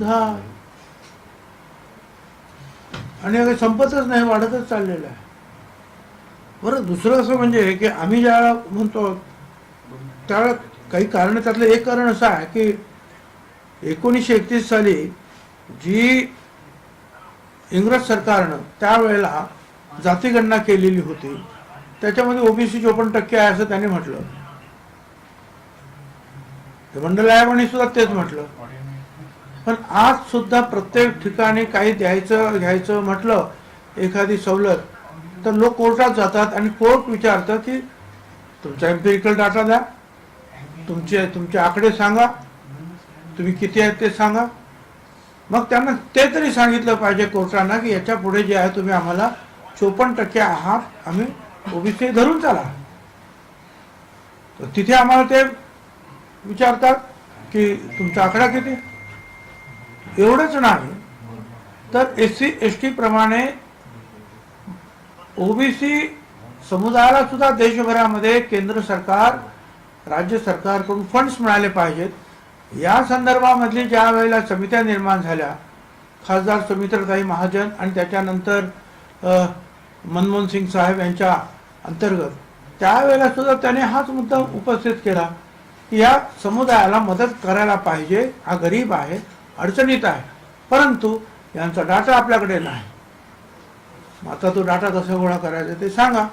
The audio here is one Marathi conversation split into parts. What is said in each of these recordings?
दहा आणि संपतच नाही वाढतच चाललेलं आहे. बरं दुसरं असं म्हणजे की आम्ही ज्या म्हणतो त्यावेळेला काही कारण त्यातलं एक कारण असं आहे की एकोणीसशे एकतीस साली जी इंग्रज सरकारनं त्यावेळेला जातीगणना केलेली होती त्याच्यामध्ये ओबीसी चोपन्न टक्के आहे असं त्यांनी म्हटलं. मंडल मंडल आयोगाने सुद्धा तेच म्हटलं. पण आज सुद्धा प्रत्येक ठिकाणी काही द्यायचं घ्यायचं म्हटलं एखादी सवलत तर लोक कोर्टात जातात आणि कोर्ट विचारतं की तुमचा एम्पिरिकल डाटा द्या तुमचे तुमचे आकडे सांगा तुम्ही किती आहेत ते सांगा. मग त्यांना ते तरी सांगितलं पाहिजे कोर्टांना की याच्यापुढे जे आहे तुम्ही आम्हाला चोपन्न टक्के आहात आम्ही ओबीसी धरून चाला. तर तिथे आम्हाला ते विचारतात की तुमचा आकडा किती? एवढंच नाही. तर एस सी एस टी प्रमाणे ओबीसी समुदायाला सुद्धा देशभरामध्ये केंद्र सरकार राज्य सरकारकडून फंड्स मिळाले पाहिजेत. या संदर्भामधली ज्या वेळेला समित्या निर्माण झाल्या खासदार सुमित्रताई महाजन आणि त्याच्यानंतर मनमोहन सिंग साहेब यांच्या अंतर्गत त्यावेळेला सुद्धा त्याने हाच मुद्दा उपस्थित केला की या समुदायाला मदत करायला पाहिजे. हा गरीब आहे. अडचणीत आहे. परंतु यांचा डाटा आपल्याकडे नाही. आता तो डाटा कसा गोळा करायचा ते सांगा.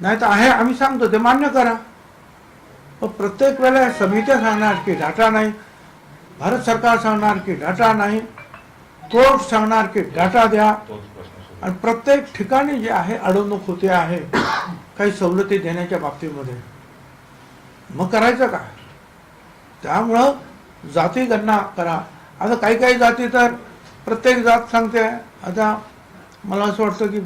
नाही तर आहे आम्ही सांगतो ते मान्य करा. पण प्रत्येक वेळेला समित्या सांगणार की डाटा नाही. भारत सरकार सांगणार की डाटा नाही. कोर्ट सांगणार की डाटा द्या. आणि प्रत्येक ठिकाणी जे आहे अडवणूक होते आहे काही सवलती देण्याच्या बाबतीमध्ये. मग करायचं का त्यामुळं जाती गणना करा. आता काही काही जाती तर प्रत्येक जात सांगते. आता मला असं वाटतं की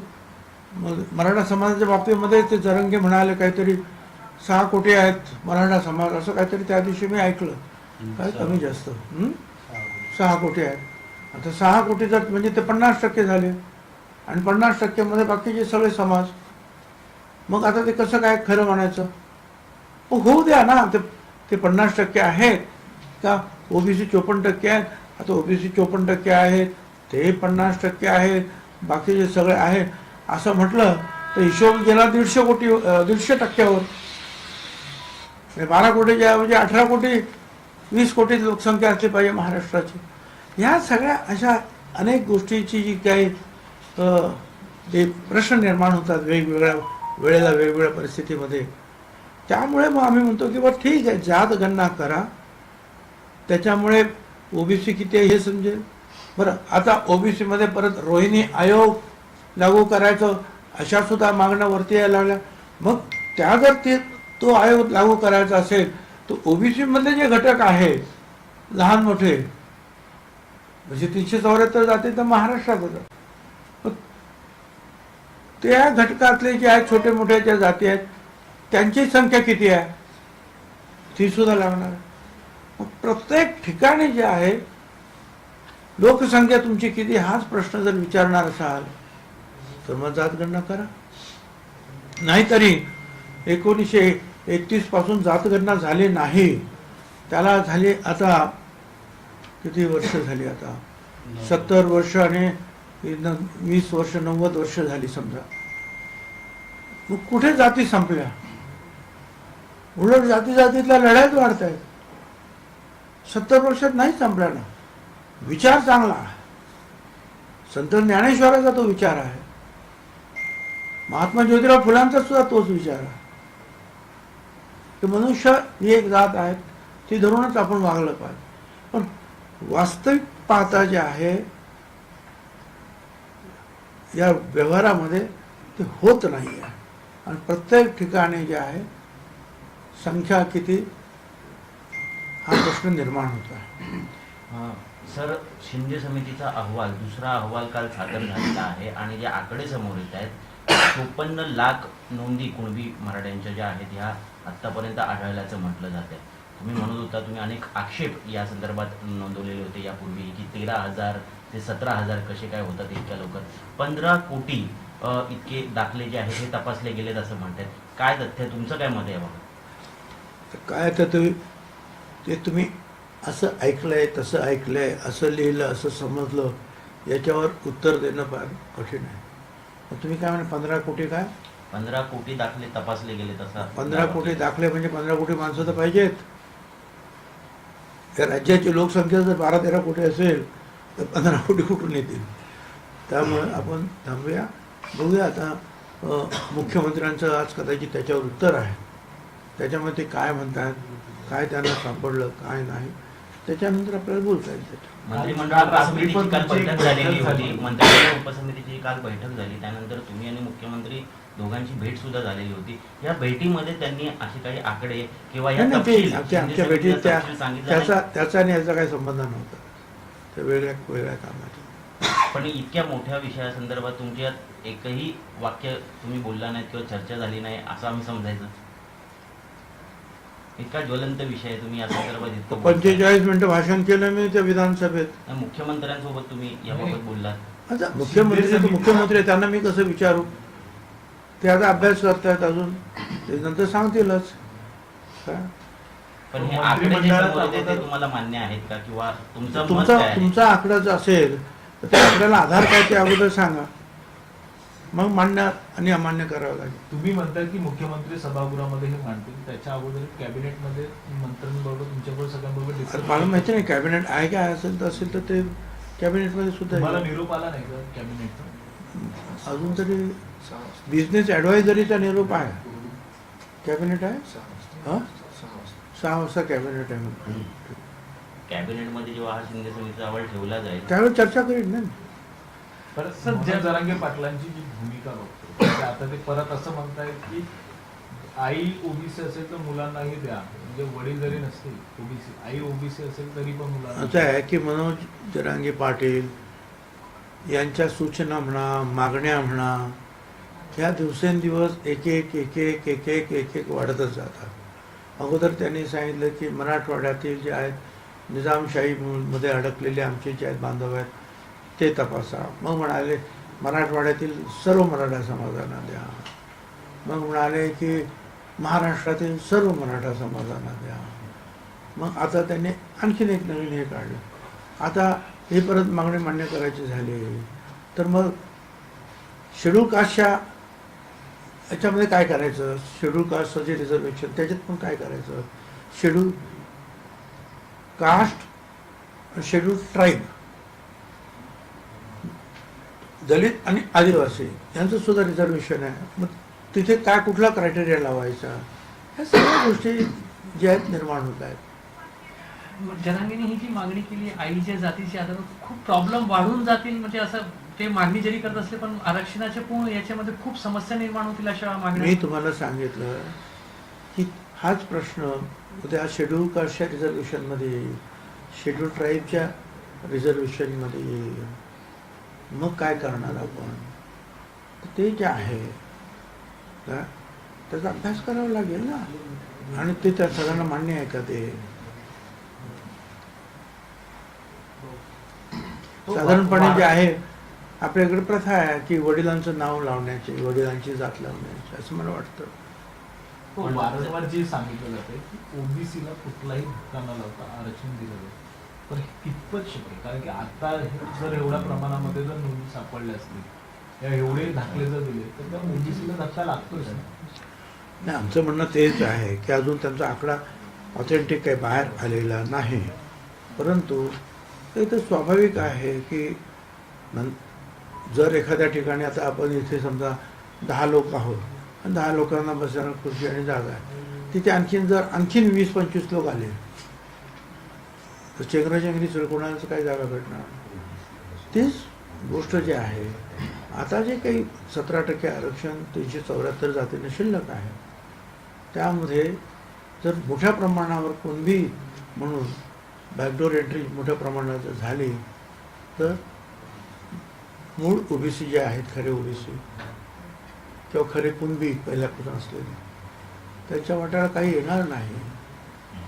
मराठा समाजाच्या बाबतीमध्ये ते जरंगे म्हणाले काहीतरी सहा कोटी आहेत मराठा समाज असं काहीतरी त्या दिवशी मी ऐकलं. काय कमी जास्त. हं? सहा कोटी. आहेत. आता सहा कोटी जर म्हणजे ते पन्नास टक्के झाले. आणि पन्नास टक्क्यामध्ये बाकीचे सगळे समाज. मग आता ते कसं काय खरं म्हणायचं? मग होऊ द्या ना. ते ते पन्नास टक्के आहेत. का ओबीसी चोपन्न टक्के आहेत. आता ओबीसी चोपन्न टक्के आहेत ते पन्नास टक्के आहेत बाकीचे सगळे आहेत असं म्हटलं तर हिशोब गेला दीडशे कोटी दीडशे टक्क्यावर. म्हणजे बारा कोटीच्या म्हणजे अठरा कोटी वीस कोटी लोकसंख्या असली पाहिजे महाराष्ट्राची. ह्या सगळ्या अशा अनेक गोष्टीची जी काही जे प्रश्न निर्माण होतात वेगवेगळ्या वेळेला वेगवेगळ्या परिस्थितीमध्ये त्यामुळे मग आम्ही म्हणतो की बा ठीक आहे जात गणना करा. त्याच्यामुळे ओबीसी किती आहे हे समजेल. बरं आता ओबीसीमध्ये परत रोहिणी आयोग लागू करायचं अशा सुद्धा मागण्या वरती यायला लागल्या. मग त्या जर ते तो आयोग लागू करायचा असेल तर ओ बी सीमधले जे घटक आहेत लहान मोठे म्हणजे तीनशे चौऱ्याहत्तर जाते तर महाराष्ट्रात होतात मग त्या घटकातले जे आहेत छोटे मोठे ज्या जाती आहेत त्यांची संख्या किती आहे? ती सुद्धा लागणार. आहे. प्रत्येक ठिकाणी जे आहे लोकसंख्या तुमची किती हाच प्रश्न जर विचारणार असाल तर मग जातगणना करा. नाहीतरी एकोणीसशे एकतीसपासून जातगणना झाली नाही त्याला झाली आता किती वर्ष झाली आता? सत्तर वर्ष आणि वीस वर्ष नव्वद वर्ष झाली समजा. मग कुठे जाती संपल्या? उलट जाती जातीतल्या लढ्याच वाढत आहेत सत्तर वर्षात नाही संपल्या ना. विचार चांगला आहे. संत ज्ञानेश्वराचा तो विचार आहे. महात्मा ज्योतिराव फुलांचा सुद्धा तोच विचार आहे. की मनुष्य ही एक जात आहे ती धरूनच आपण वागलं पाहिजे. पण वास्तविक पाहता जे आहे या व्यवहारामध्ये ते होत नाही आहे आणि प्रत्येक ठिकाणी जे आहे संख्या किती हा प्रश्न निर्माण होतो सर शिंदे समितीचा अहवाल दुसरा अहवाल काल सादर झालेला आहे आणि जे आकडे समोर येत आहेत. चोपन्न लाख नोंदी कुणबी मराठ्यांच्या ज्या आहेत ह्या आत्तापर्यंत आढळल्याचं म्हटलं जात आहे. तुम्ही म्हणत होता तुम्ही अनेक आक्षेप या संदर्भात नोंदवलेले होते. यापूर्वी की तेरा हजार ते सतरा हजार कसे काय होतात इतक्या लवकर? पंधरा कोटी इतके दाखले जे आहेत हे तपासले गेलेत असं म्हणतात. काय तथ्य? तुमचं काय मत आहे बाबा काय तुम्ही ते तुम्ही असं ऐकलंय तसं ऐकलंय असं लिहिलं असं समजलं याच्यावर उत्तर देणं फार कठीण आहे. तुम्ही काय म्हणे पंधरा कोटी काय? पंधरा कोटी दाखले तपासले गेले तसा. पंधरा कोटी दाखले म्हणजे पंधरा कोटी माणसं तर पाहिजेत. या राज्याची लोकसंख्या जर बारा तेरा कोटी असेल तर पंधरा कोटी कुठून येतील? त्यामुळे आपण थांबूया. बघूया आता मुख्यमंत्र्यांचं आज कदाचित त्याच्यावर उत्तर आहे. त्याच्यामध्ये ते काय म्हणतात? काय त्यांना सापडलं काय नाही त्याच्यानंतर आपल्याला बोलता येईल त्याच्यावर मंत्रिमंडळ काल रात्री उपसमितीची पण काल तुमची बैठक झालेली होती. मंत्रिमंडळ उपसमितीची काल बैठक झाली. त्यानंतर तुम्ही आणि मुख्यमंत्री दोघांची भेट सुद्धा झालेली होती. या भेटीमध्ये त्यांनी असे काही आकडे किंवा या नाही, नाही, तपशील, ते आमच्या शिंदे आमच्या भेटीत समितीचा त्या तपशील सांगितला नाही. त्याचा त्याचा आणि याचा काही संबंध नव्हता. ते वेगळ्या वेगळ्या कामाचे पण इतक्या मोठ्या विषयासंदर्भात तुमच्यात एकही वाक्य तुम्ही बोलला नाहीत किंवा चर्चा झाली नाही असं आम्ही समजायचं. इतका ज्वलंत विषय आहे तुम्ही या संदर्भात इतकं बोलताय. पंचेचाळीस मिनिटं भाषण केलं मी त्या विधानसभेत. आणि मुख्यमंत्र्यांसोबत तुम्ही याबाबत बोललात. आता मुख्यमंत्री तर मुख्यमंत्री आहे, त्यांना मी कसं विचारू? ते आता अभ्यास करतायत अजून. ते नंतर सांगतीलच. काय? पण हे पण आकडे जे मंत्रिमंडळात समोर येते ते अगोदर- तुम्हाला मान्य आहेत का? किंवा तुमचं मत तुमचा काय आहे? तुमचा आकडा जर असेल तर त्या आकड्याला आधार काय ते अगोदर सांगा. मग मान्य आणि अमान्य करावं लागेल. तुम्ही म्हणताय की मुख्यमंत्री सभागृहामध्ये हे मांडतील. त्याच्या अगोदर कॅबिनेटमध्ये मंत्र्यांबरोबर तुमच्याबरोबर सगळ्यांबरोबर डिस्कस मला माहिती नाही कॅबिनेट आहे काय असेल तर असेल तर ते कॅबिनेटमध्ये सुद्धा येईल. निरोप आला नाही का कॅबिनेटचा? अजून तरी बिझनेस ॲडवायझरीचा निरोप आहे. कॅबिनेट आहे? हा? सहा वाजता कॅबिनेट आहे. कॅबिनेटमध्ये जेव्हा हा शिंदे समितीचा अहवाल ठेवला जाईल. त्यावेळी चर्चा करीन ना परत सध्या जरांगे पाटलांची जी भूमिका बघतो म्हणजे आता ते परत असं म्हणतायत की आई ओबीसी असेल तर मुलांनाही द्या. म्हणजे वडील जरी नसतील ओबीसी आई ओबीसी असेल तरी पण मुलांना असं आहे की मनोज जरांगे पाटील यांच्या सूचना म्हणा मागण्या म्हणा ह्या दिवसेंदिवस एक एक एक एक एक एक एक एक वाढतच जातात. अगोदर त्यांनी सांगितलं की मराठवाड्यातील जे आहेत निजामशाहीमध्ये अडकलेले आमचे जे आहेत बांधव आहेत ते तपासा. मग म्हणाले मराठवाड्यातील सर्व मराठा समाजांना द्या. मग म्हणाले की महाराष्ट्रातील सर्व मराठा समाजांना द्या. मग आता त्यांनी आणखीन एक नवीन हे काढलं. आता हे परत मागणी मान्य करायची झाली. तर मग शेड्यूल कास्टच्या याच्यामध्ये काय करायचं? शेड्यूल कास्टचं जे रिझर्वेशन त्याच्यात पण काय करायचं? Schedule caste schedule tribe. दलित आणि आदिवासी यांचं सुद्धा रिझर्वेशन आहे. मग तिथे काय कुठला क्रायटेरिया लावायचा? ह्या सगळ्या गोष्टी ज्या आहेत निर्माण होत आहेत. जनांगीने ही जी मागणी केली आईच्या जातीची आता खूप प्रॉब्लेम वाढून जातील म्हणजे असं ते मागणी जरी करत असले पण आरक्षणाच्या पूर्ण याच्यामध्ये खूप समस्या निर्माण होतील अशा मी मागण्या तुम्हाला सांगितलं की हाच प्रश्न उद्या शेड्यूल कास्टच्या रिझर्वेशनमध्ये येईल. शेड्यूल ट्राईबच्या रिझर्वेशनमध्ये येईल. मग काय करणार आपण? ते जे आहे का त्याचा अभ्यास करावा लागेल ना. आणि ते त्या सगळ्यांना मान्य आहे का ते? साधारणपणे जे आहे आपल्याकडे प्रथा आहे की वडिलांचं नाव लावण्याची वडिलांची जात लावण्याची असं मला वाटतं. तो वारंवार जे सांगितलं जाते की ओबीसीला कुठलाही धक्का न लावता आरक्षण दिलं जातं. तर कितपत शक्य कारण की आता जर एवढ्या प्रमाणामध्ये जर नोंदी सापडल्या असतील या एवढे दाखले जर दिले तर त्या ओबीसीला धक्का लागतोच नाही आमचं म्हणणं तेच आहे की अजून त्यांचा आकडा ऑथेंटिक काही बाहेर आलेला नाही. परंतु ते तर स्वाभाविक आहे की नं जर एखाद्या ठिकाणी आता आपण इथे समजा दहा लोक आहोत आणि दहा लोकांना बसायला खुर्ची आणि जागा आहे तिथे आणखीन जर आणखीन वीस पंचवीस लोक आले तर चेंगराचेंगरी सर काही काय जागा भेटणार तीच गोष्ट जी आहे आता जे काही सतरा टक्के आरक्षण तीनशे चौऱ्याहत्तर जातीने शिल्लक आहे त्यामध्ये जर मोठ्या प्रमाणावर कुणबी म्हणून बॅकडोर एंट्री मोठ्या प्रमाणात जर झाली तर मूळ ओबीसी जे आहेत खरे ओबीसी किंवा खरे कुणबी पहिल्यापासून असलेले त्याच्या वाट्याला काही येणार नाही.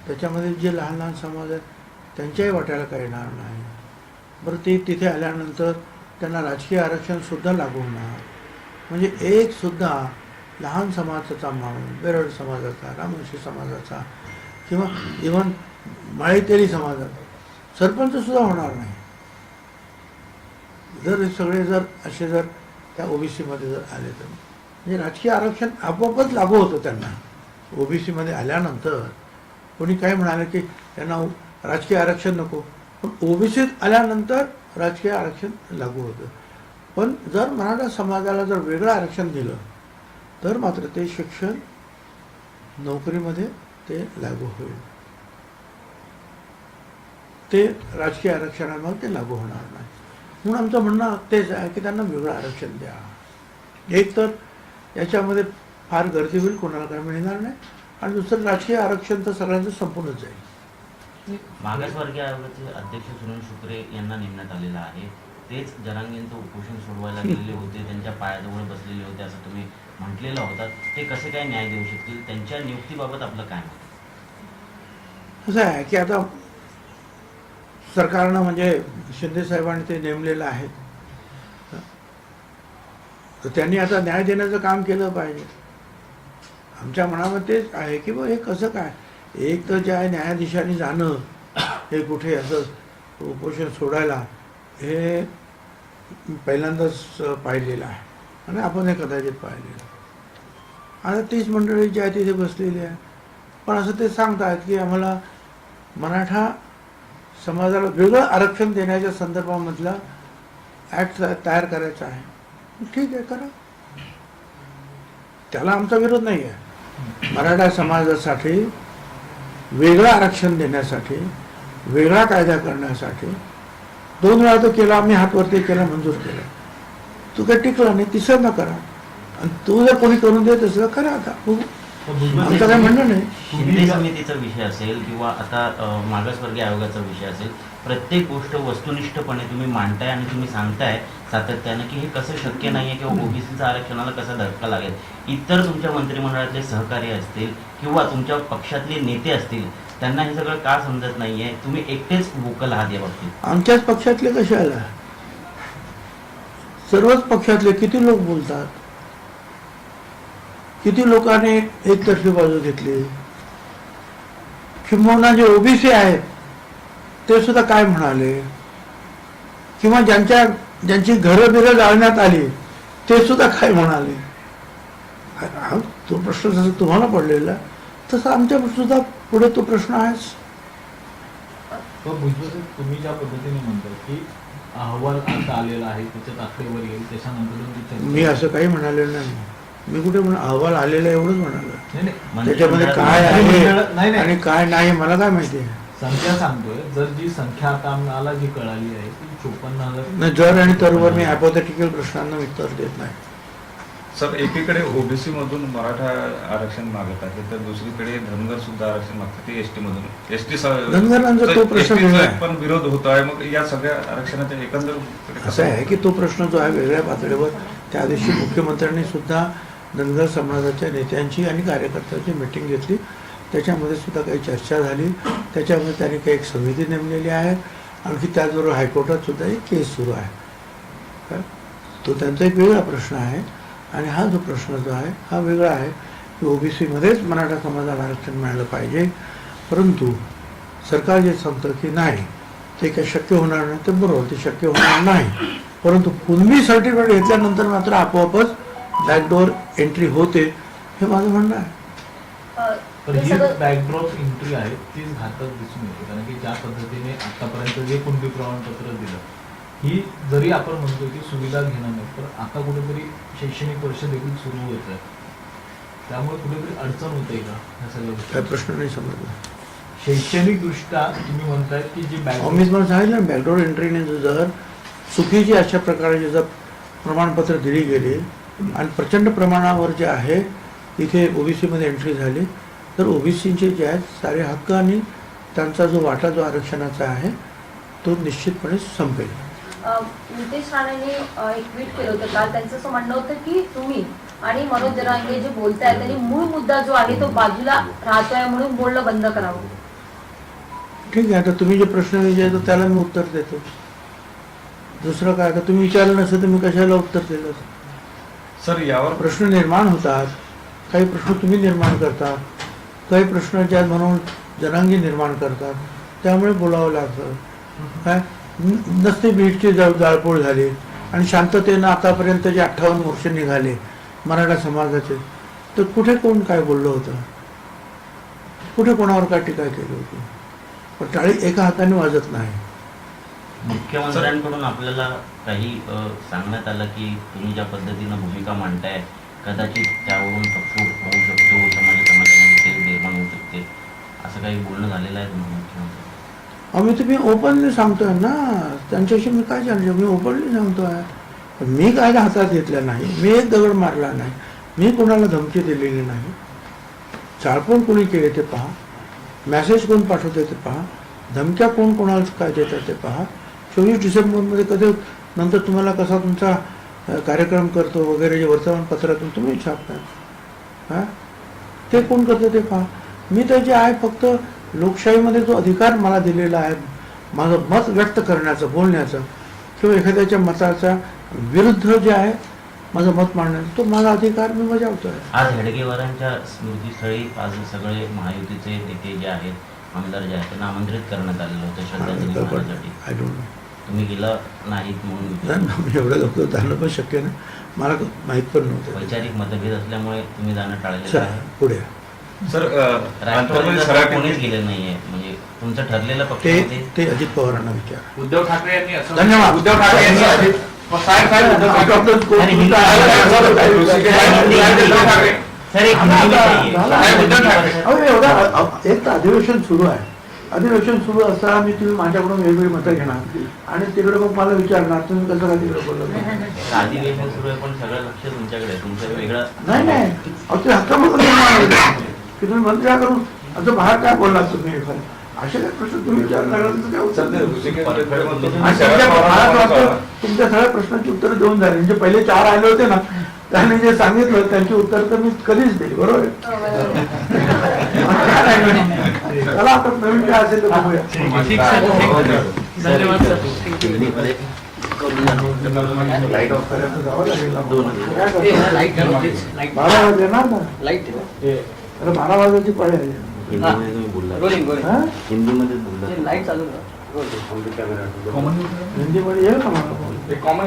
त्याच्यामध्ये जे लहान लहान समाज आहेत त्यांच्याही वाट्याला काही येणार नाही. बरं ते तिथे आल्यानंतर त्यांना राजकीय आरक्षणसुद्धा लागू होणार. म्हणजे एकसुद्धा लहान समाजाचा माणूस बेरड समाजाचा रामवंशी समाजाचा किंवा इव्हन माळीतेली समाजाचा सरपंचसुद्धा होणार नाही. जर सगळे जर असे जर त्या ओबीसीमध्ये जर आले तर. म्हणजे राजकीय आरक्षण आपोआपच लागू होतं त्यांना. ओबीसीमध्ये आल्यानंतर कोणी काय म्हणाले की त्यांना राजकीय आरक्षण नको. पण ओबीसीत आल्यानंतर राजकीय आरक्षण लागू होतं. पण जर मराठा समाजाला जर वेगळं आरक्षण दिलं तर मात्र ते शिक्षण नोकरीमध्ये ते लागू होईल. ते राजकीय आरक्षणामुळे ते लागू होणार नाही. म्हणून आमचं म्हणणं तेच आहे की त्यांना वेगळं आरक्षण द्या. एक तर याच्यामध्ये फार गर्दी होईल कोणाला काय मिळणार नाही. आणि दुसरं राजकीय आरक्षण तर सगळ्यांचं संपूर्णच जाईल. मागासवर्गीय आयोगाचे अध्यक्ष सुनील शुक्रे यांना नेमण्यात आलेलं आहे. तेच जरांगेंचं उपोषण सोडवायला गेलेले होते त्यांच्या पायाजवळ बसलेले होते असं तुम्ही म्हटलेलं होता. ते कसे काय न्याय देऊ शकतील? त्यांच्या नियुक्तीबाबत आपलं काय मत? असं आहे की आता सरकारनं म्हणजे शिंदे साहेबांनी ते नेमलेलं आहे. तर त्यांनी आता न्याय देण्याचं काम केलं पाहिजे. आमच्या मनामध्ये तेच आहे की बा हे कसं काय? एक तर ज्या न्यायाधीशांनी जाणं हे कुठे असं उपोषण सोडायला हे पहिल्यांदाच पाहिलेलं आहे. आणि आपण हे कदाचित पाहिलेलं आता तीच मंडळी जी आहे तिथे बसलेली आहे. पण असं ते सांगतात की आम्हाला मराठा समाजाला वेगळं आरक्षण देण्याच्या संदर्भामधला ॲक्ट तयार करायचा आहे. ठीक आहे करा. त्याला आमचा विरोध नाही आहे मराठा समाजासाठी वेगळं आरक्षण देण्यासाठी वेगळा कायदा करण्यासाठी दोन वेळा तो केला आम्ही हातवरती केला मंजूर केला. तू काही टिकला नाही तिसऱ्यांदा करा. आणि तू जर कोणी करून देत असेल तर करा आता. बघू. आमचं काय म्हणणं नाही. शिंदे समितीचा विषय असेल किंवा आता मागासवर्गीय आयोगाचा विषय असेल प्रत्येक गोष्ट वस्तुनिष्ठपणे तुम्ही मांडताय आणि तुम्ही सांगताय सातत्यानं की हे कसं शक्य नाहीये किंवा ओबीसीचा आरक्षणाला कसा धक्का लागेल. इतर तुमच्या मंत्रिमंडळातले सहकारी असतील किंवा तुमच्या पक्षातले नेते असतील त्यांना हे सगळं का समजत नाहीये? तुम्ही एकटेच वोकल आहात या बाबतीत. आमच्याच पक्षातले कशाला सर्वच पक्षातले किती लोक बोलतात? किती लोकांनी एकतर्फी बाजू घेतली? किंबहुना जे ओबीसी आहेत ते सुद्धा काय म्हणाले? किंवा ज्यांच्या ज्यांची घरं बिरं जाळण्यात आली ते सुद्धा काय म्हणाले? हा तो प्रश्न जसा तुम्हाला पडलेला तसा आमच्या सुद्धा पुढे तो प्रश्न आहेच. तुम्ही ज्या पद्धतीने म्हणताय की अहवाल आता आलेला आहे त्याच्यात आकडेवर येईल त्याच्यानंतर मी असं काही म्हणालेलं नाही. मी कुठे म्हण अहवाल आलेला एवढंच म्हणालो नाही नाही. त्याच्यामध्ये काय आहे नाही. आणि काय नाही मला काय माहिती आहे? संख्या सांगतोय. जर जी संख्या आता आम्हाला जी कळाली आहे ती चोपन्न हजार. नाही, जर आणि तरवर मी हायपोथेटिकल प्रश्नांना उत्तर देत नाही. सर एकीकडे ओबीसी मधून मराठा आरक्षण मागत आहे तर दुसरीकडे धनगर सुद्धा आरक्षण मागतात ते एसटी मधून. एसटी धनगरांचा तो प्रश्न. पण विरोध होत आहे मग या सगळ्या आरक्षणाच्या एकंदर असं आहे की तो प्रश्न जो आहे वेगळ्या पातळीवर त्या दिवशी मुख्यमंत्र्यांनी सुद्धा धनगर समाजाच्या नेत्यांची आणि कार्यकर्त्यांची मिटिंग घेतली. त्याच्यामध्ये सुद्धा काही चर्चा झाली. त्याच्यामध्ये त्यांनी काही एक समिती नेमलेली आहे. आणखी त्याचबरोबर हायकोर्टात सुद्धा एक केस सुरू आहे. काय? तो त्यांचा एक वेगळा प्रश्न आहे. आणि हा जो प्रश्न जो आहे हा वेगळा आहे की ओबीसीमध्येच मराठा समाजाला आरक्षण मिळालं पाहिजे. परंतु सरकार जे सांगतं की नाही ते काही शक्य होणार नाही ते बरोबर ते शक्य होणार नाही. परंतु कुणबी सर्टिफिकेट घेतल्यानंतर मात्र आपोआपच बॅकडोर एंट्री होते हे माझं म्हणणं आहे. तर हे बॅकड्रॉप एंट्री आहे तीच घातक दिसून येते. कारण की ज्या पद्धतीने आतापर्यंत जे कुणबी प्रमाणपत्र दिलं ही जरी आपण म्हणतो की सुविधा घेणं नाही तर आता कुठेतरी शैक्षणिक वर्ष देखील सुरू होत आहे. त्यामुळे कुठेतरी अडचण होते का ह्या सगळ्या काय गोष्टी प्रश्न नाही समजला. शैक्षणिक दृष्ट्या तुम्ही म्हणताय की जी बॅक अहो, मी तुम्हाला सांगितलं बॅकडोर एंट्रीने जर चुकीची अशा प्रकारची जर प्रमाणपत्र दिली गेली आणि प्रचंड प्रमाणावर जे आहे इथे ओबीसीमध्ये एंट्री झाली. तर ओबीसीचे जे आहेत सारे हक्क आणि त्यांचा जो वाटा जो आरक्षणाचा आहे तो निश्चितपणे संपेल. नितेश राणेंनी एक ट्विट केलं होतं काल. त्यांचं असं म्हणणं होतं की तुम्ही आणि मनोज जरांगे जे बोलताय त्यांनी मूळ मुद्दा जो आहे तो बाजूला राहतोय म्हणून बोलणं बंद करावं. ठीक आहे आता तुम्ही जे प्रश्न विचारतो त्याला मी उत्तर देतो. दुसरं काय? आता तुम्ही विचारलं नसेल तर मी कशाला उत्तर दिलं? सर यावर प्रश्न निर्माण होतात. काही प्रश्न तुम्ही निर्माण करता काही प्रश्न ज्यात म्हणून जनांगी निर्माण करतात. त्यामुळे बोलावं लागतं. काय? नसते बीडची जळ जाळपोळ झाली आणि शांततेनं आतापर्यंत जे अठ्ठावन्न वर्ष निघाले मराठा समाजाचे तर कुठे कोण काय बोललं होतं? कुठे कोणावर काय टीका केली होती? पण टाळी एका हाताने वाजत नाही. मुख्यमंत्र्यांकडून आपल्याला काही अ, सांगण्यात आलं की तुम्ही ज्या पद्धतीनं भूमिका मांडताय कदाचित त्यावरून फूट होऊ शकतो समाज समाजामध्ये निर्माण होऊ शकते. असं काही बोलणं झालेलं आहे तुम्हाला मुख्यमंत्री? आम्ही तुम्ही ओपनली सांगतोय ना. त्यांच्याशी मी काय चर्चा मी ओपनली सांगतोय. पण मी काय हातात घेतल्या नाही मी एक दगड मारला नाही मी कोणाला धमकी दिलेली नाही. चाळपण कोणी केले ते पहा. मॅसेज कोण पाठवते ते पहा. धमक्या कोण कोणाला काय देतात ते पहा. चोवीस डिसेंबरमध्ये कधी नंतर तुम्हाला कसा तुमचा कार्यक्रम करतो वगैरे जे वर्तमानपत्रातून तुम्ही छापताय हां? ते कोण करतं ते पहा. मी तर जे आहे फक्त लोकशाहीमध्ये जो अधिकार मला दिलेला आहे माझं मत व्यक्त करण्याचं बोलण्याचं किंवा एखाद्याच्या मताचा विरुद्ध जे आहे माझं मत मांडण्याचं तो माझा अधिकार मी बजावतोय. आज हेडगेवारांच्या स्मृतीस्थळी आज सगळे महायुतीचे नेते जे आहेत आमदार जे आहेत त्यांना आमंत्रित करण्यात आलेलं होतं श्रद्धांजली आय डोंट नो तुम्ही गेला नाहीत म्हणून विचारलं. मी एवढं लवकर जाणं पण शक्य नाही. मला माहीत पण नव्हतं. वैचारिक मतभेद असल्यामुळे तुम्ही जाणं टाळलेलं आहे. पुढे. सर राष्ट्रवादी कोणीच गेलेलं नाहीये. म्हणजे तुमचं ठरलेलं पक्ष ते ते? अजित पवारांना विचार. उद्धव ठाकरे यांनी असं धन्यवाद. उद्धव ठाकरे यांनी साहेब साहेब उद्धव ठाकरे. सर एक अधिवेशन सुरू आहे. अधिवेशन सुरू असताना मी तुम्ही माझ्याकडून वेगवेगळी मतं घेणार. आणि तिकडे मग मला विचारणार तुम्ही कसं काय तिकडे बोलत अधिवेशन सुरू आहे पण सगळं लक्ष तुमच्याकडे आहे. तुमचं वेगळं नाही नाही. अहो ते होईल. की तुम्ही मंत्र्याकडून आता बाहेर काय बोललात तुम्ही? असे काय प्रश्न तुम्ही शरद तुमच्या सगळ्या प्रश्नांची उत्तर देऊन झाली. म्हणजे पहिले चार आले होते ना त्यांनी जे सांगितलं त्यांची उत्तर तर मी कधीच दिली बरोबर? नाही. चला आता नवीन काय असेल तर बघूया. ठीक सर ठीक. धन्यवाद सर. थँक्यू लाइट ऑफ करायचं जावं लागेल ना. काय करतो? बारा वाजले ना आता? अरे बारा वाजायची पाळी आहे. हिंदीमध्ये तुम्ही बोलला हा? हिंदीमध्ये बोलला हिंदीमध्ये येईल ना मला. कॉमन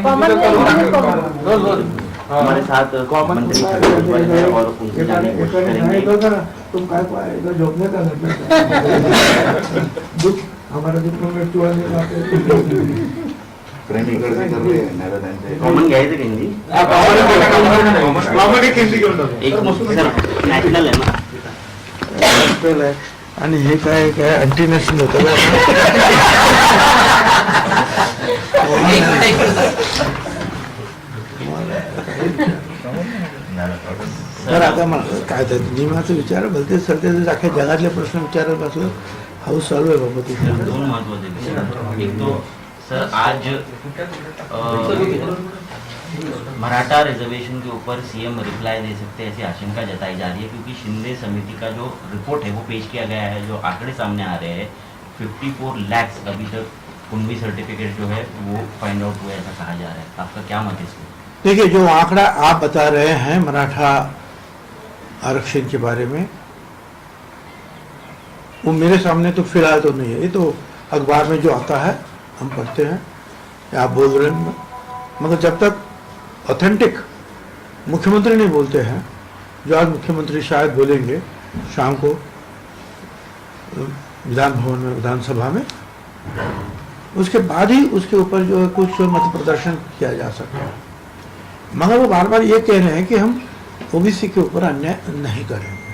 हमारे साथ मंत्री हैं और उनसे जाने तुम काय इधर झोपने का दुख हमारा दुख में मृत्यू आने कॉमन घ्यायचं हिंदी हा. एक नॅशनल आहे ना. आणि हे काय काय अँटी नॅशनल होतं तर आता मला काय तर नियमाचं विचार भलते सर ते अख्ख्या जगातले प्रश्न विचारत असलं हाऊस चालू आहे बाबा तिथे दोन महत्वाचे विषय एक तो सर आज मराठा रिजर्वेशन के ऊपर सीएम रिप्लाई दे सकते हैं ऐसी आशंका जताई जा रही है क्योंकि शिंदे समिति का जो रिपोर्ट है वो पेश किया गया है जो आंकड़े सामने आ रहे हैं 54 लैक्स अभी तक कुंभी सर्टिफिकेट जो है वो फाइंड आउट हुआ ऐसा कहा जा रहा है। आपका क्या मत है इसमें? देखिए जो आंकड़ा आप बता रहे हैं मराठा आरक्षण के बारे में। वो मेरे सामने तो फ़िलहाल तो नहीं है। ये तो अखबार में जो आता है, हम पढ़ते हैं। आप बोल रहे हैं, मगर जब तक ऑथेंटिक मुख्यमंत्री नहीं बोलते हैं, जो आज मुख्यमंत्री शायद बोलेंगे शाम को, विधान भवन में, विधानसभा में, उसके बाद ही उसके ऊपर जो है कुछ मत प्रदर्शन किया जा सकता है। मगर वो बार बार ये कह रहे हैं कि हम ओबीसी के ऊपर अन्याय नहीं करेंगे।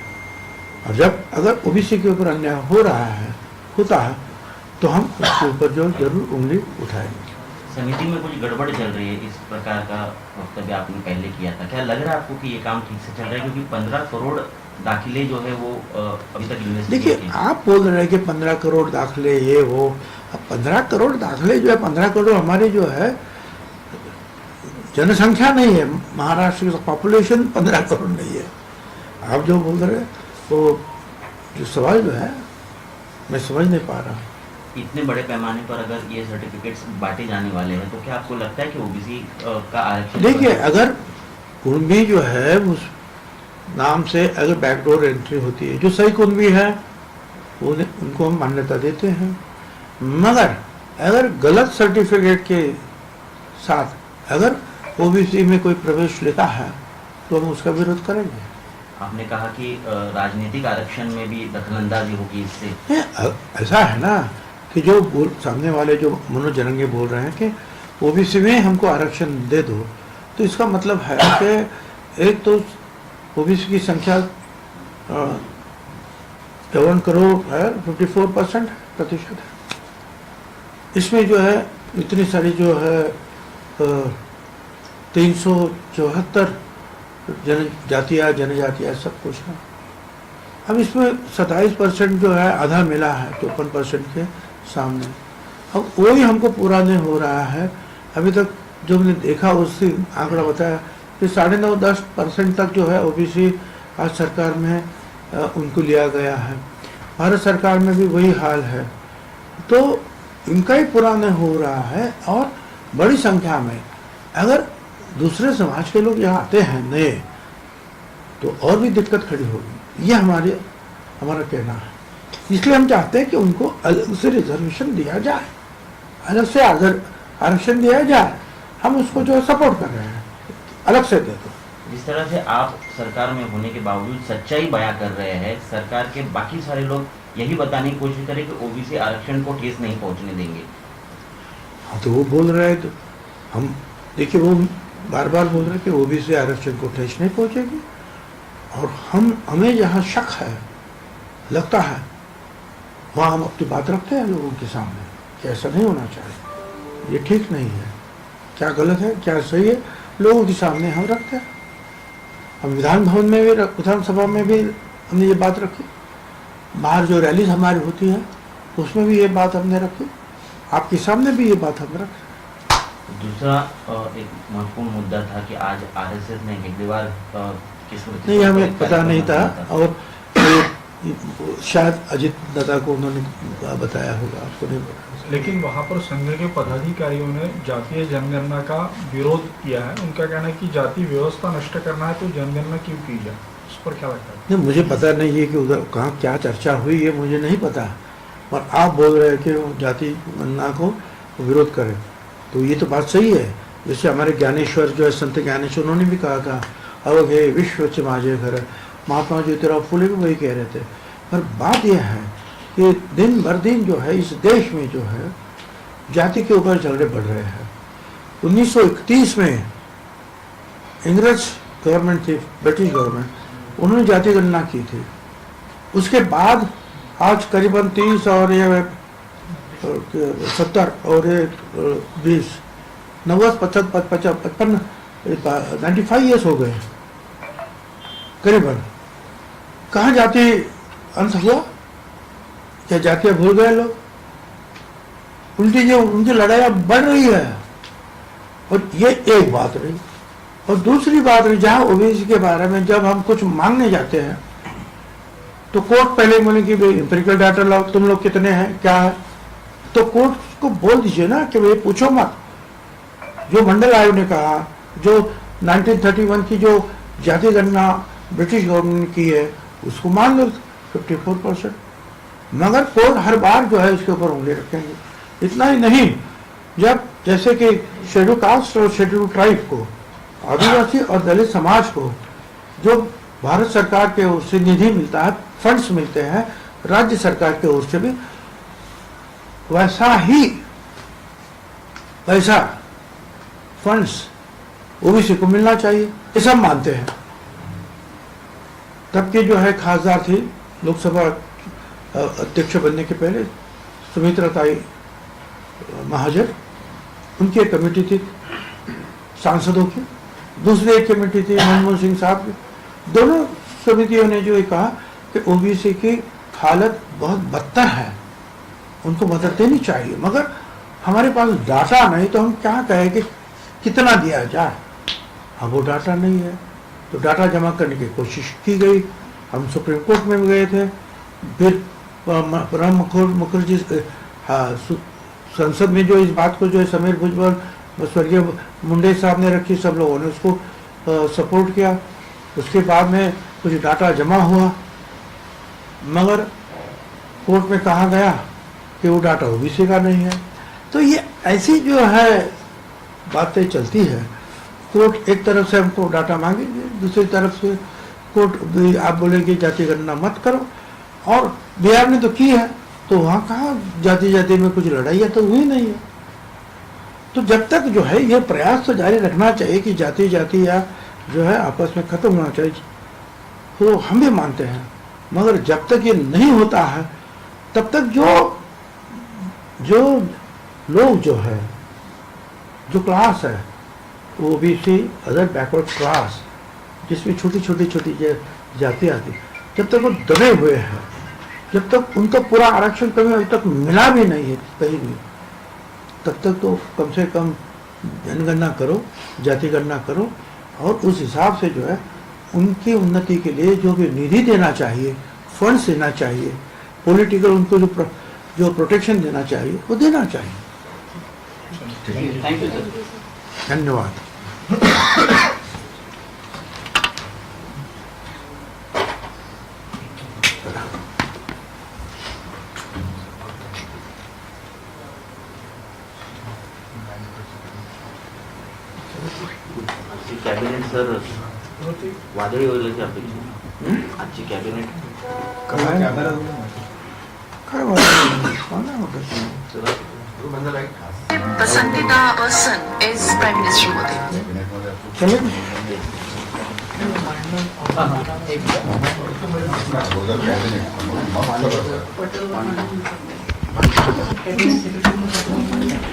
और जब अगर ओबीसी के ऊपर अन्याय हो रहा है होता है तो हम उसके ऊपर जो ज़रूर उंगली उठाएँगे। समिति में कुछ गड़बड़ चल रही है इस प्रकार का वक्तव्य आपने पहले किया था। क्या लग रहा है आपको कि ये काम ठीक से चल रहा है? क्योंकि पंद्रह करोड़ दाखिले जो है वो अभी तक देखिए आप बोल रहे हैं कि पंद्रह करोड़ दाखिले ये वो। अब पंद्रह करोड़ दाखिले जो है पंद्रह करोड़ हमारे जो है जनसंख्या नहीं है महाराष्ट्र की पॉपुलेशन पंद्रह करोड़ नहीं है। आप जो बोल रहे हैं वो जो सवाल जो है मैं समझ नहीं पा रहा। इतने बड़े पैमाने पर अगर ये सर्टिफिकेट्स बांटे जाने वाले हैं तो क्या आपको लगता है कि ओबीसी का आरक्षण देखिए अगर कुंभी जो है उस नाम से अगर बैकडोर एंट्री होती है जो सही कुंभी है उन्हें उनको हम मान्यता देते हैं। मगर अगर गलत सर्टिफिकेट के साथ अगर ओबीसी में कोई प्रवेश लेता है तो हम उसका विरोध करेंगे। आपने कहा कि राजनीतिक आरक्षण में भी दखलंदाजी होगी इससे। ऐसा है ना कि जो बोल सामने वाले जो मनोज जरंगे बोल रहे हैं कि ओबीसी में हमको आरक्षण दे दो तो इसका मतलब है कि एक तो ओबीसी की संख्या चौवन करोड़ है फिफ्टी फोर परसेंट प्रतिशत है। इसमें जो है इतनी सारी जो है तीन सौ चौहत्तर जनजातियाँ जनजातियाँ, सब कुछ है। अब इसमें सत्ताईस परसेंट जो है, आधा मिला है, चौपन परसेंट के सामने। अब वही हमको पूरा नहीं हो रहा है। अभी तक जो हमने देखा उससे आंकड़ा बताया कि साढ़े नौ, दस परसेंट तक जो है ओबीसी आज सरकार में उनको लिया गया है। भारत सरकार में भी वही हाल है। तो इनका ही पूरा नहीं हो रहा है और बड़ी संख्या में। अगर दूसरे समाज के लोग यहाँ आते हैं नए तो और भी दिक्कत खड़ी होगी। ये हमारे हमारा कहना है। इसलिए हम चाहते हैं कि उनको अलग से रिजर्वेशन दिया जाए। अलग से अगर आरक्षण दिया जाए हम उसको जो सपोर्ट कर रहे हैं। अलग से दे दो। जिस तरह से आप सरकार में होने के बावजूद सच्चाई बयां कर रहे हैं सरकार के बाकी सारे लोग यही बताने की कोशिश करें कि ओबीसी आरक्षण को ठेस नहीं पहुँचने देंगे। हाँ तो वो बोल रहे हैं तो हम देखिए वो बार बार बोल रहे हैं कि ओबीसी आरक्षण को ठेस नहीं पहुंचेगी। और हम, हमें जहाँ शक है, लगता है, वहाँ हम अपनी बात रखते हैं लोगों के सामने कि ऐसा नहीं होना चाहिए। ये ठीक नहीं है। क्या गलत है, क्या सही है, लोगों के सामने हम रखते हैं। हम विधान भवन में भी, विधानसभा में भी हमने ये बात रखी। बाहर जो रैलीज हमारी होती है, उसमें भी ये बात हमने रखी। आपके सामने भी ये बात हम रखें दूसरा एक महत्त्वपूर्ण मुद्दा था कि आज आरएसएस ने हेगड़ेवार अ, की स्मृति नहीं पर हमें पता नहीं था। और शायद अजित दादा को उन्होंने बताया होगा आपको नहीं पता लेकिन वहाँ पर संघ के पदाधिकारियों ने जातीय जनगणना का विरोध किया है। उनका कहना है कि जाति व्यवस्था नष्ट करना है तो जनगणना क्यों की जाए? उस पर क्या लगता है? नहीं मुझे पता नहीं है कि उधर कहाँ क्या चर्चा हुई ये मुझे नहीं पता। और आप बोल रहे हैं कि जाति गणना को विरोध करें। तो ये तो बात सही है। जैसे हमारे ज्ञानेश्वर जो है संत ज्ञानेश्वर उन्होंने भी कहा था अब हे विश्व च माझे घर महात्मा ज्योतिराव फुले भी वही कह रहे थे। पर बात यह है कि दिन भर दिन जो है इस देश में जो है जाति के ऊपर झगड़े बढ़ रहे हैं। 1931 में इंग्रज गवर्नमेंट थी ब्रिटिश गवर्नमेंट उन्होंने जाति गणना की थी। उसके बाद आज करीबन तीस और ये सत्तर और एक बीस। नब्बे पचपन नाइन्टी फाइव ईयर्स हो गए करीबन। कहाँ जाति अंत हुआ? क्या जातियाँ भूल गए लोग? उल्टी जो, उनकी लड़ाई बढ़ रही है। और ये एक बात रही। और दूसरी बात रही, जहाँ ओबीसी के बारे में जब हम कुछ मांगने जाते हैं तो कोर्ट पहले बोले कि भाई एम्पेरिकल डाटा लाओ, तुम लोग कितने हैं, क्या है? तो कोर्ट को बोल दीजिए ना कि भाई पूछो मत। जो मंडल आयोग ने कहा, जो 1931 की जो जाति गणना ब्रिटिश गवर्नमेंट ने की है, उसको मान लो 54 परसेंट। मगर कोर्ट हर बार जो है इसके ऊपर उंगली रखेंगे। इतना ही नहीं, जब जैसे कि शेड्यूल कास्ट और शेड्यूल ट्राइब को, आदिवासी और दलित समाज को, जो भारत सरकार के ओर से निधि मिलता है, फंड्स मिलते हैं, राज्य सरकार के ओर से भी वैसा ही, वैसा फंड्स ओबीसी को मिलना चाहिए, ये सब मानते हैं। तब के जो है खासदार थी, लोकसभा अध्यक्ष बनने के पहले, सुमित्रा ताई महाजन, उनकी एक कमेटी थी, सांसदों की। दूसरी एक कमेटी थी, मनमोहन सिंह साहब की। दोनों समितियों ने जो ये कहा कि ओबीसी की हालत बहुत बदतर है। उनको मदद देनी चाहिए। मगर हमारे पास डाटा नहीं तो हम क्या कहें कि कितना दिया जाए? अब वो डाटा नहीं है। तो डाटा जमा करने की कोशिश की गई। हम सुप्रीम कोर्ट में भी गए थे। फिर राम मुखर- मुखर्जी संसद में जो इस बात को जो है समीर भुजबल स्वर्गीय मुंडे साहब ने रखी सब लोगों ने उसको सपोर्ट किया। उसके बाद में कुछ डाटा जमा हुआ। मगर कोर्ट में कहा गया कि वो डाटा ओबीसी का नहीं है। तो ये ऐसी जो है बातें चलती है, कोर्ट एक तरफ़ से हमको डाटा मांगेंगे, दूसरी तरफ़ से कोर्ट भी आप बोलेंगे जाति गणना मत करो। और बिहार ने तो की है तो वहाँ कहाँ जाति जाति में कुछ लड़ाइयाँ तो हुई नहीं है। तो जब तक जो है ये प्रयास तो जारी रखना चाहिए कि जाति जाति या जो है आपस में खत्म होना चाहिए। तो हम भी मानते हैं, मगर जब तक ये नहीं होता है, तब तक जो जो लोग जो है जो क्लास है वो B C other backward class जिसमें छोटी छोटी छोटी जाति आती जब तक वो दबे हुए हैं जब तक उनको पूरा आरक्षण कभी अभी तक मिला भी नहीं है कहीं भी तब तक तो कम से कम जनगणना करो जाति गणना करो और उस हिसाब से जो है उनकी उन्नति के लिए जो भी निधि देना चाहिए फंड्स देना चाहिए पॉलिटिकल उनको जो प्र, जो प्रोटेक्शन देना चाहिए वो देना चाहिए। थँक्यू सर धन्यवाद। कॅबिनेट सर वादळी अशी अपेक्षा. आजची cabinet पसंदीदा person is prime minister Modi चलेल cabinet